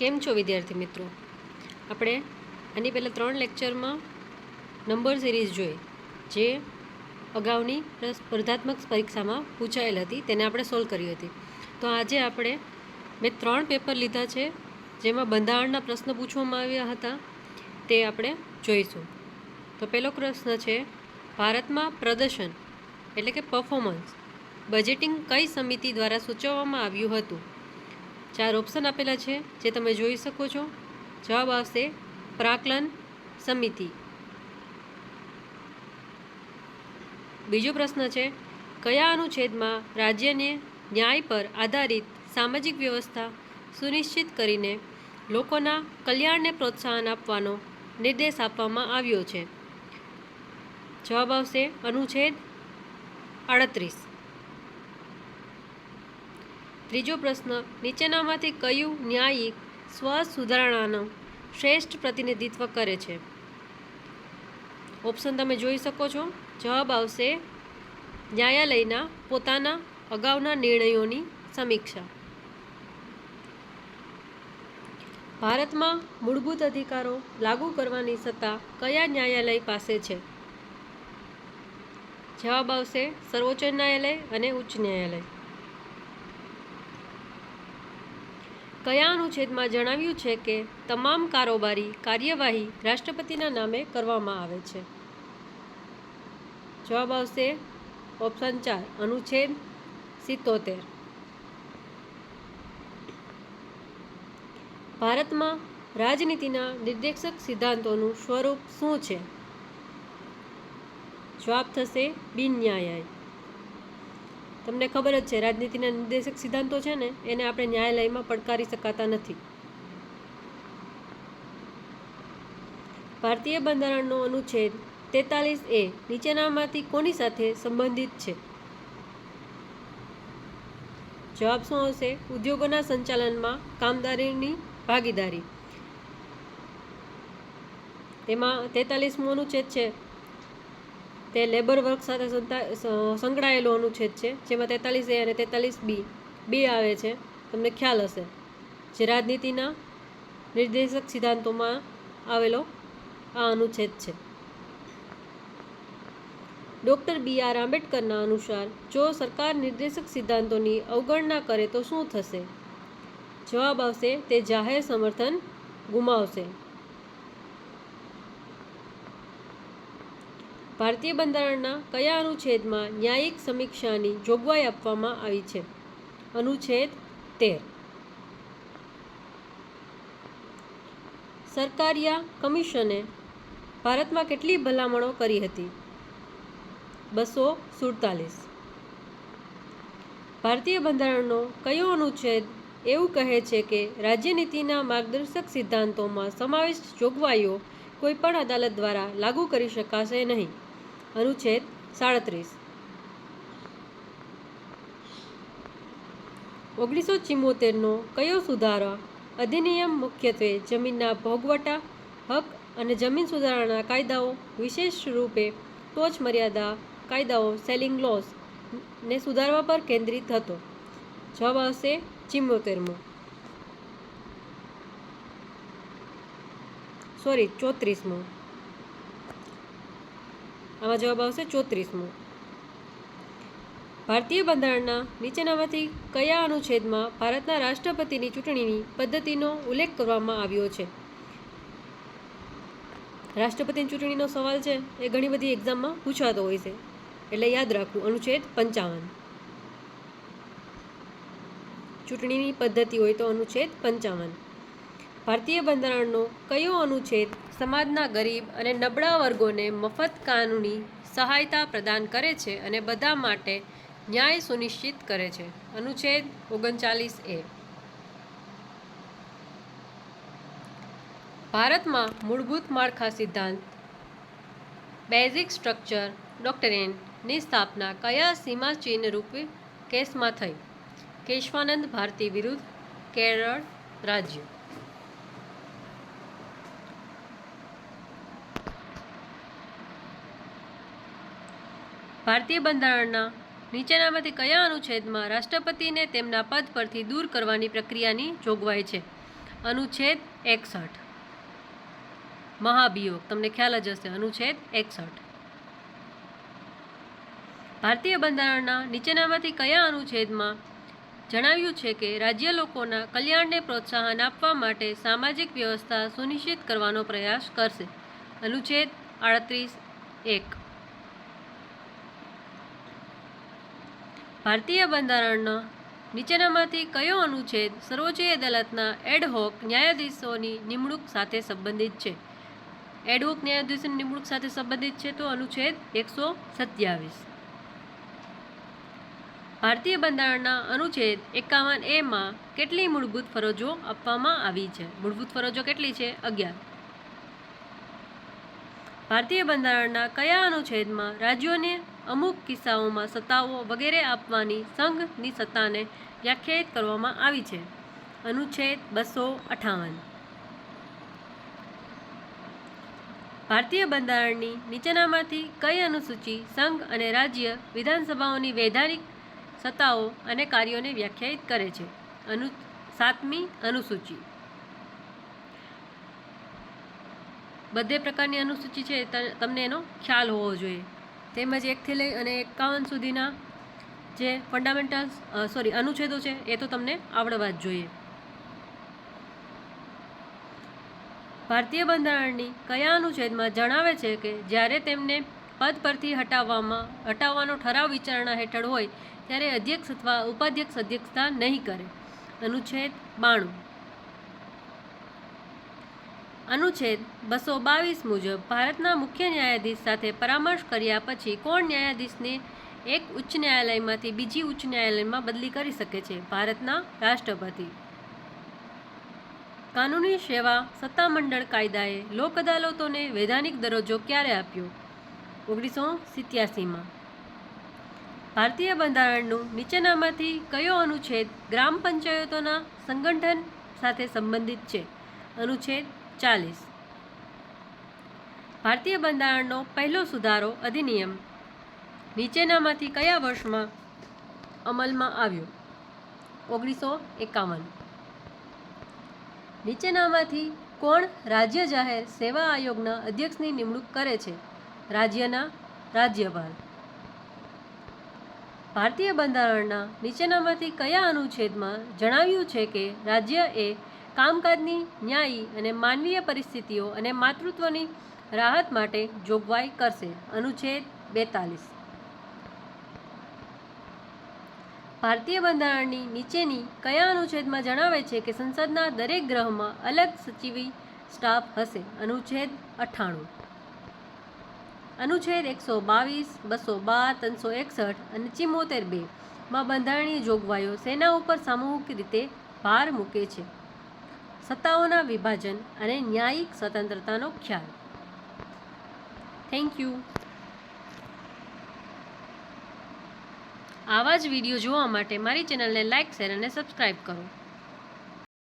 કેમ છો વિદ્યાર્થી મિત્રો? આપણે આની પહેલાં ત્રણ લેક્ચરમાં નંબર સિરીઝ જોઈ, જે અગાઉની સ્પર્ધાત્મક પરીક્ષામાં પૂછાયેલ હતી, તેને આપણે સોલ્વ કરી હતી. તો આજે આપણે મેં ત્રણ પેપર લીધા છે, જેમાં બંધારણના પ્રશ્ન પૂછવામાં આવ્યા હતા, તે આપણે જોઈશું. તો પહેલો પ્રશ્ન છે, ભારતમાં પ્રદર્શન એટલે કે પરફોર્મન્સ બજેટિંગ કઈ સમિતિ દ્વારા સૂચવવામાં આવ્યું હતું? ચાર ઓપ્શન આપેલા છે, જે તમે જોઈ શકો છો. જવાબ આવશે પ્રાકલન સમિતિ. બીજો પ્રશ્ન છે, કયા અનુચ્છેદમાં રાજ્યને ન્યાય પર આધારિત સામાજિક વ્યવસ્થા સુનિશ્ચિત કરીને લોકોના કલ્યાણને પ્રોત્સાહન આપવાનો નિર્દેશ આપવામાં આવ્યો છે? જવાબ આવશે અનુચ્છેદ આડત્રીસ. ત્રીજો પ્રશ્ન, નીચેનામાંથી કયું ન્યાયિક સ્વ સુધારણાનું શ્રેષ્ઠ પ્રતિનિધિત્વ કરે છે? ઓપ્શન તમે જોઈ શકો છો. જવાબ આવશે, ન્યાયાલયના પોતાના અગાઉના નિર્ણયોની સમીક્ષા. ભારતમાં મૂળભૂત અધિકારો લાગુ કરવાની સત્તા કયા ન્યાયાલય પાસે છે? જવાબ આવશે, સર્વોચ્ચ ન્યાયાલય અને ઉચ્ચ ન્યાયાલય. કયા અનુચ્છેદમાં જણાવ્યું છે કે તમામ કારોબારી કાર્યવાહી રાષ્ટ્રપતિના નામે કરવામાં આવે છે. જવાબ આવશે ઓપ્શન ચાર, અનુચ્છેદ સિત્તોતેર. ભારતમાં રાજનીતિના નિર્દેશક સિદ્ધાંતોનું સ્વરૂપ શું છે? જવાબ થશે બિન ન્યાયી તમને ખબર જ છે, રાજનીતિના નિર્દેશક સિદ્ધાંતો છે ને, એને આપણે ન્યાયાલયમાં પડકારી શકાતા નથી. ભારતીય બંધારણનો અનુચ્છેદ તેતાલીસ એ નીચેનામાંથી કોની સાથે સંબંધિત છે? જવાબ શું આવશે? ઉદ્યોગોના સંચાલનમાં કામદારીની ભાગીદારી. તેમાં તેતાલીસમો અનુચ્છેદ છે. તે લેબર વર્ક સાથે સંકળાયેલો અનુચ્છેદ છે, જેમાં તેતાલીસ એ અને તેતાલીસ બી, બે આવે છે. તમને ખ્યાલ હશે. જે રાજનીતિના નિર્દેશક સિદ્ધાંતોમાં આવેલો આ અનુચ્છેદ છે. ડૉક્ટર બી આર આંબેડકરના અનુસાર, જો સરકાર નિર્દેશક સિદ્ધાંતોની અવગણના કરે તો શું થશે? જવાબ આવશે, તે જાહેર સમર્થન ગુમાવશે. ભારતીય બંધારણના કયા અનુચ્છેદમાં ન્યાયિક સમીક્ષાની જોગવાઈ આપવામાં આવી છે? અનુચ્છેદ તેર. સરકારિયા કમિશને ભારતમાં કેટલી ભલામણો કરી હતી? બસો સુડતાલીસ. ભારતીય બંધારણનો કયો અનુચ્છેદ એવું કહે છે કે રાજ્યનીતિના માર્ગદર્શક સિદ્ધાંતોમાં સમાવિષ્ટ જોગવાઈઓ કોઈપણ અદાલત દ્વારા લાગુ કરી શકાશે નહીં? અનુચ્છેદ સાડત્રીસ. ઓગણીસો ચિમ્મોતેરનો કયો સુધારા અધિનિયમ મુખ્યત્વે જમીનના ભોગવટા, હક અને જમીન સુધારણા કાયદાઓ વિશેષ રૂપે ટોચ મર્યાદા કાયદાઓ સેલિંગ લોસ ને સુધારવા પર કેન્દ્રિત હતો? જવાબ આવશે ચિમ્મોતેરમો સોરી, ચોત્રીસમો. આમાં જવાબ આવશે ચોત્રીસમો. ભારતીય બંધારણના નીચેનામાંથી કયા અનુચ્છેદમાં ભારતના રાષ્ટ્રપતિની ચૂંટણીની પદ્ધતિનો ઉલ્લેખ કરવામાં આવ્યો છે? રાષ્ટ્રપતિની ચૂંટણીનો સવાલ છે, એ ઘણી બધી એક્ઝામમાં પૂછાતો હોય છે. એટલે યાદ રાખવું, અનુચ્છેદ પંચાવન. ચૂંટણીની પદ્ધતિ હોય તો અનુચ્છેદ પંચાવન. ભારતીય બંધારણનો કયો અનુચ્છેદ સમાજના ગરીબ અને નબળા વર્ગોને મફત કાનૂની સહાયતા પ્રદાન કરે છે અને બધા માટે ન્યાય સુનિશ્ચિત કરે છે. અનુચ્છેદ ઓગણચાલીસ એ. ભારતમાં મૂળભૂત માળખા સિદ્ધાંત, બેઝિક સ્ટ્રક્ચર ડોક્ટરેનની સ્થાપના કયા સીમાચિહ્ન રૂપે કેસમાં થઈ? કેશવાનંદ ભારતી વિરુદ્ધ કેરળ રાજ્ય. ભારતીય બંધારણના નીચેનામાંથી કયા અનુચ્છેદમાં રાષ્ટ્રપતિને તેમના પદ પરથી દૂર કરવાની પ્રક્રિયાની જોગવાઈ છે? અનુચ્છેદ એકસઠ. મહાભિયોગ. તમને ખ્યાલ જ હશે, અનુચ્છેદ એકસઠ. ભારતીય બંધારણના નીચેનામાંથી કયા અનુચ્છેદમાં જણાવ્યું છે કે રાજ્ય લોકોના કલ્યાણને પ્રોત્સાહન આપવા માટે સામાજિક વ્યવસ્થા સુનિશ્ચિત કરવાનો પ્રયાસ કરશે? અનુચ્છેદ આડત્રીસ એક. ભારતીય બંધારણના નીચેનામાંથી કયો અનુચ્છેદ સર્વોચ્ચ અદાલતના એડહોક ન્યાયાધીશોની નિમણૂક સાથે સંબંધિત છે? એડહોક ન્યાયાધીશોની નિમણૂક સાથે સંબંધિત છે તો અનુચ્છેદ એકસો સત્યાવીસ. ભારતીય બંધારણના અનુચ્છેદ એકાવન એમાં કેટલી મૂળભૂત ફરજો આપવામાં આવી છે? મૂળભૂત ફરજો કેટલી છે? અગિયાર. ભારતીય બંધારણના કયા અનુચ્છેદમાં રાજ્યોને અમુક કિસ્સાઓમાં સત્તાઓ વગેરે આપવાની સંઘની સત્તાને વ્યાખ્યાયિત કરવામાં આવી છે. અનુચ્છેદ બસો અઠાવન. ભારતીય બંધારણની નીચેનામાંથી કઈ અનુસૂચિ સંઘ અને રાજ્ય વિધાનસભાઓની વૈધાનિક સત્તાઓ અને કાર્યોને વ્યાખ્યાયિત કરે છે? અનુ, સાતમી અનુસૂચિ. બધે પ્રકારની અનુસૂચિ છે. તમને એનો ખ્યાલ હોવો જોઈએ. તેમજ એકથી લઈ અને એકાવન સુધીના જે ફંડામેન્ટલ્સ સોરી અનુચ્છેદો છે, એ તો તમને આવડવા જ જોઈએ. ભારતીય બંધારણની કયા અનુચ્છેદમાં જણાવે છે કે જ્યારે તેમને પદ પરથી હટાવવામાં, હટાવવાનો ઠરાવ વિચારણા હેઠળ હોય, ત્યારે અધ્યક્ષ અથવા ઉપાધ્યક્ષ અધ્યક્ષતા નહીં કરે. અનુચ્છેદ બાણું. અનુચ્છેદ બસો બાવીસ મુજબ ભારતના મુખ્ય ન્યાયાધીશ સાથે પરામર્શ કર્યા પછી કોણ ન્યાયાધીશને એક ઉચ્ચ ન્યાયાલયમાંથી બીજી ઉચ્ચ ન્યાયાલયમાં બદલી કરી શકે છે? ભારતના રાષ્ટ્રપતિ. કાનૂની સેવા સત્તામંડળ કાયદાએ લોક અદાલતોને વૈધાનિક દરજ્જો ક્યારે આપ્યો? ઓગણીસો સિત્યાસીમાં. ભારતીય બંધારણનું નીચેનામાંથી કયો અનુચ્છેદ ગ્રામ પંચાયતોના સંગઠન સાથે સંબંધિત છે? અનુચ્છેદ ચાલીસ. ભારતીય બંધારણનો પહેલો સુધારો અધિનિયમ નીચેનામાંથી કયા વર્ષમાં અમલમાં આવ્યો? ઓગણીસો એકાવન. નીચેનામાંથી કોણ રાજ્ય જાહેર સેવા આયોગના અધ્યક્ષની નિમણૂક કરે છે? રાજ્યના રાજ્યપાલ. ભારતીય બંધારણના નીચેનામાંથી કયા અનુચ્છેદમાં જણાવ્યું છે કે રાજ્ય એ કામકાજની ન્યાયી અને માનવીય પરિસ્થિતિઓ અને માતૃત્વની રાહત માટે જોગવાઈ કરશે. અનુચ્છેદ બેતાલીસ. ભારતીય બંધારણની નીચેની કયા અનુચ્છેદમાં જણાવે છે કે સંસદના દરેક ગ્રહમાં અલગ સચિવી સ્ટાફ હશે? અનુચ્છેદ અઠ્ઠાણું. અનુચ્છેદ એકસો બાવીસ, બસો બાર, ત્રણસો એકસઠ અને ચિમોતેર બેમાં બંધારણીય જોગવાઈઓ સેના ઉપર સામૂહિક રીતે ભાર મૂકે છે. સત્તાઓના વિભાજન અને ન્યાયિક સ્વતંત્રતાનો ખ્યાલ. થેન્ક યુ આવા જ વીડિયો જોવા માટે મારી ચેનલને લાઇક શેર અને સબસ્ક્રાઈબ કરો.